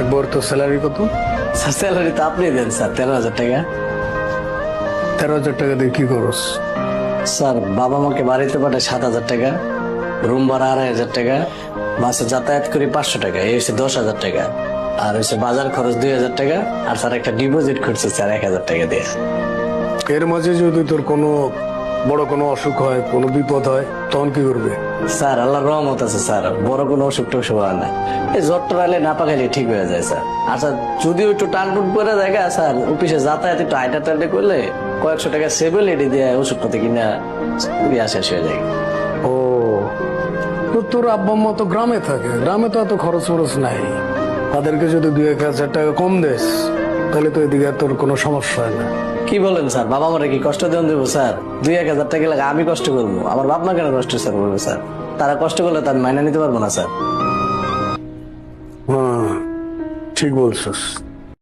একবার তো স্যালারি কত? স্যার স্যালারি তো আপনি দেন স্যার তেরো হাজার টাকা। তেরো হাজার টাকা দিয়ে কি করস? স্যার বাবা মাকে বাড়িতে পাঠায় সাত হাজার টাকা রুম ভাড়া আড়াই হাজার টাকা বাসে যাতায়াত করি পাঁচশো টাকা এই হচ্ছে দশ হাজার টাকা। আর হচ্ছে বাজার খরচ দুই হাজার টাকা আর স্যার একটা ডিপোজিট করছে স্যার এক হাজার টাকা দিয়ে। এর মাঝে যদি তোর কোনো বড় কোনো অসুখ হয় কোনো বিপদ হয় তখন কি করবে? স্যার আল্লাহর রহমত আছে স্যার। বড় কোনো অসুখ টসুখ হয় না। এই জ্বর টরালে না পাকাইলে ঠিক হয়ে যায় স্যার। আচ্ছা যদিও একটু টান টুন করে দেখা স্যার অফিসে যাতায়াত একটু আইটা টাইটা করলে কয়েকশো টাকা সেভেল এটি দিয়ে ওষুধপাতি কিনা ইয়া শেষ হয়ে যায়। ও তোর আব্বা আম্মা তো গ্রামে থাকে। গ্রামে তো এত খরচ ফরচ নাই। তাদেরকে যদি দুই এক হাজার টাকা কম দেস তাহলে তো এদিকে আর তোর কোনো সমস্যা হয় না। কি বলেন স্যার? বাবা মারে কি কষ্ট দেন দেবো স্যার? দুই এক হাজার টাকা লাগে আমি কষ্ট করব। আমার বাপ মা কেন কষ্ট স্যার করবে স্যার? তারা কষ্ট করলে তার মাইনা নিতে পারব না স্যার। হ্যাঁ ঠিক বলছিস।